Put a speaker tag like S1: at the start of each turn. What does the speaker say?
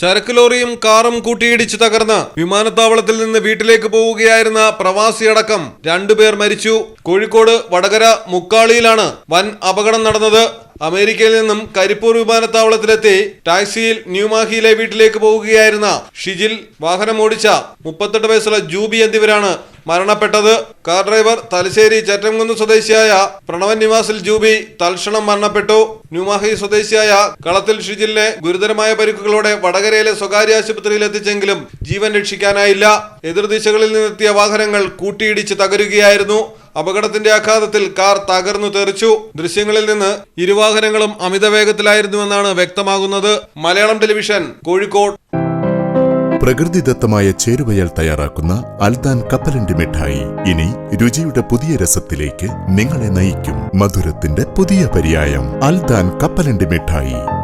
S1: ചരക്ക് ലോറിയും കാറും കൂട്ടിയിടിച്ച് തകർന്ന് വിമാനത്താവളത്തിൽ നിന്ന് വീട്ടിലേക്ക് പോവുകയായിരുന്ന പ്രവാസിയടക്കം രണ്ടുപേർ മരിച്ചു. കോഴിക്കോട് വടകര മുക്കാളിയിലാണ് വൻ അപകടം നടന്നത്. അമേരിക്കയിൽ നിന്നും കരിപ്പൂർ വിമാനത്താവളത്തിലെത്തി ടാക്സിയിൽ ന്യൂമാഹിയിലെ വീട്ടിലേക്ക് പോവുകയായിരുന്ന ഷിജിൽ വാഹനം ഓടിച്ച മുപ്പത്തെട്ട് വയസ്സുള്ള ജൂബി എന്നിവരാണ് മരണപ്പെട്ടത്. കാർ ഡ്രൈവർ തലശ്ശേരി ചേറ്റംകുന്ന് സ്വദേശിയായ പ്രണവൻ നിവാസിൽ ജൂബി തൽക്ഷണം മരണപ്പെട്ടു. ന്യൂമാഹി സ്വദേശിയായ കളത്തിൽ ഷിജിലിനെ ഗുരുതരമായ പരിക്കുകളോടെ വടകരയിലെ സ്വകാര്യ ആശുപത്രിയിൽ എത്തിച്ചെങ്കിലും ജീവൻ രക്ഷിക്കാനായില്ല. എതിർദിശകളിൽ നിന്നെത്തിയ വാഹനങ്ങൾ കൂട്ടിയിടിച്ച് തകരുകയായിരുന്നു. അപകടത്തിന്റെ ആഘാതത്തിൽ കാർ തകർന്നു തെറിച്ചു. ദൃശ്യങ്ങളിൽ നിന്ന് ഇരുവാഹനങ്ങളും അമിത വേഗത്തിലായിരുന്നുവെന്നാണ് വ്യക്തമാകുന്നത്. മലയാളം ടെലിവിഷൻ കോഴിക്കോട്.
S2: പ്രകൃതിദത്തമായ ചേരുവയാൽ തയ്യാറാക്കുന്ന അൽദാൻ കപ്പലണ്ടി മിഠായി. ഇനി രുചിയുടെ പുതിയ രസത്തിലേക്ക് നിങ്ങളെ നയിക്കും മധുരത്തിന്റെ പുതിയ പര്യായം. അൽദാൻ കപ്പലണ്ടി മിഠായി.